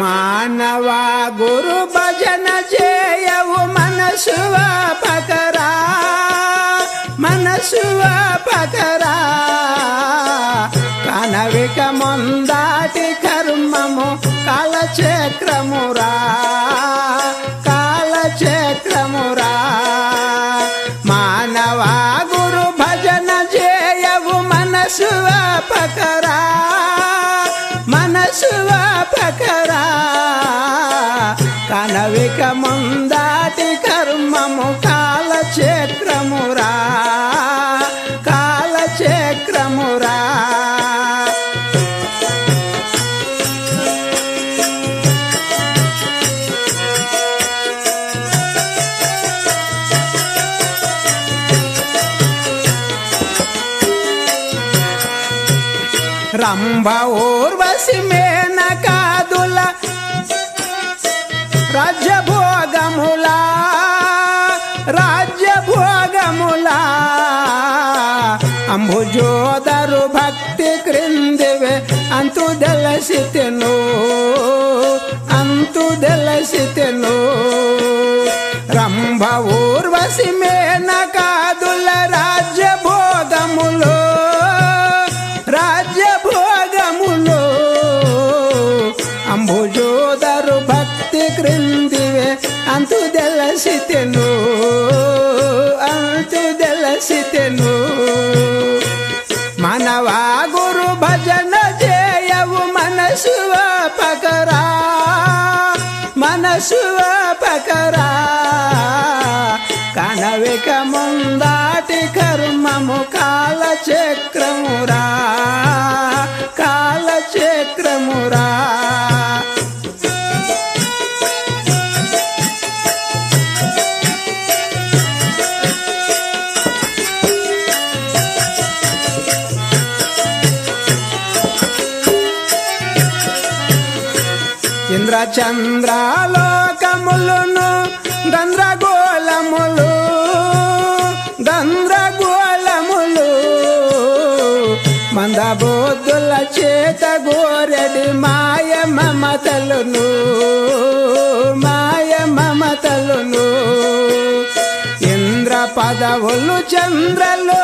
మానవా గురు భజన చేయవు మనసువ పకరా మనసువ పకరా. కనవిక ముందాటి కర్మము కాలచక్రమురా కాలచక్రమురా. మానవా గురు భజన చేయవు మనసువ పకరా. రంభ ఊర్వశి మేనకాదుల రాజ్యభోగములా రాజ్యభోగములా. అంబుజోదరు భక్తి క్రిందివే అంతు దెలసితెను అంతు దెలసితెను. రంభ ఊర్వశి మేనకాదుల భక్తి క్రిందివే అంతు దెలసితెను అంతు దెలసితెను మనవా గురు భజన చేయవు మనసువ పకరా మనసువ పకరా. కనవిక ముందాటి కర్మము కాలచక్రమురా కాలచక్రమురా. చంద్ర చంద్రాలోకములును గంద్రగోళములు గంద్రగోళములు మందబోధుల చేత గోరెడి మాయ మమతలును మాయ మమతలును. ఇంద్ర పదవులు చంద్రలో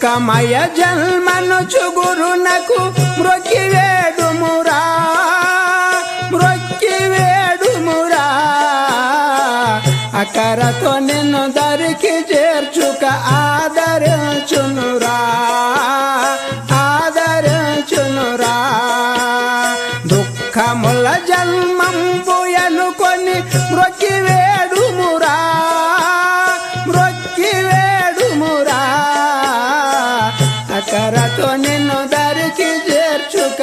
కమయ జన్మను చుగురునకు మ్రొక్కి వేడుమురా మ్రొక్కి వేడుమురా అకరతో నిన్ను దరికి చేర్చుక ఆదరించును. అకరతో నిన్ను దరికి చేర్చుక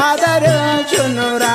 ఆదరించునురా ఆదరించునురా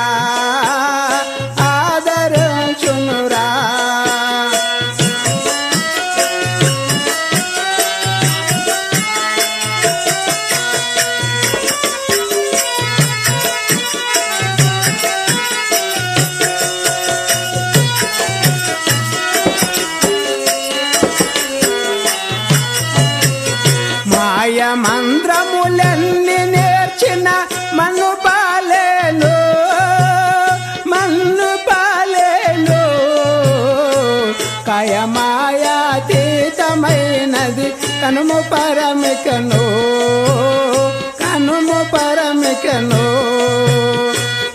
కయమాయాతీతమైనది కనుము పరమికను కనుము పరమికను.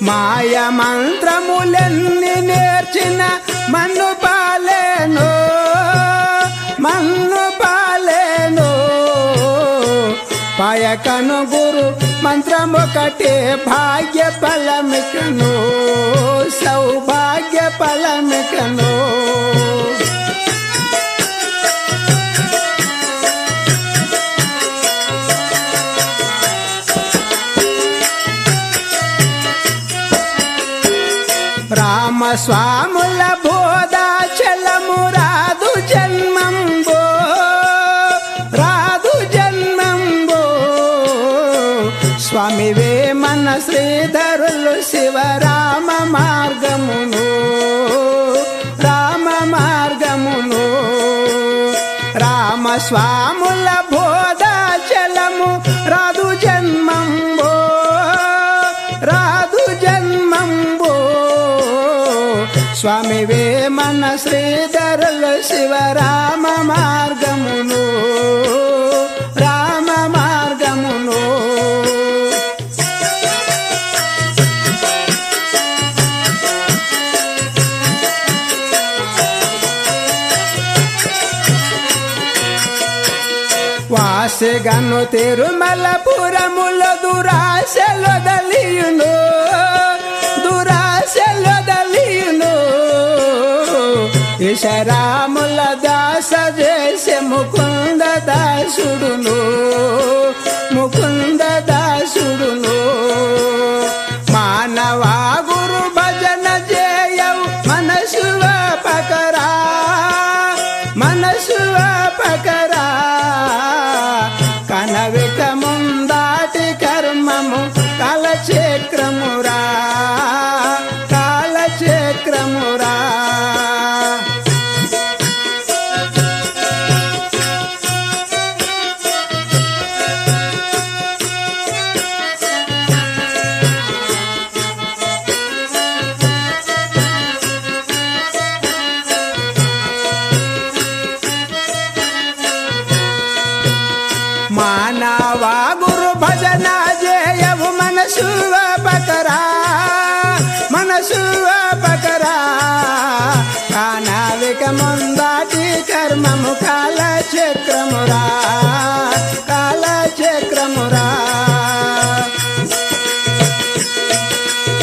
మాయ మంత్రములన్నీ నేర్చిన మన్ను పాలేను మన్ను పాలేను. పాయకను గురు మంత్రమొకటే భాగ్య ఫలమికను సౌభాగ్య ఫలమికను రామ రామస్వాముల బోధాచలము రాదు జన్మంబో రాదు జన్మంబో. స్వామివే మన శ్రీధరులు శివరామ మార్గమును రామ మార్గమును. రామస్వాముల బోధ స్వామివే మన శ్రీధరులు శివరామ మార్గమును రామ మార్గమును. వాసెగను తిరుమలపురముల దురాశలొదలియును దురాశలు ఇశరాముల దాస చేసే ముకుంద దాసుడును. మనసు పకరా మనసు పకరా. కానావిక ముందాటి కర్మము కాల చక్రమురా కాల చక్రమురా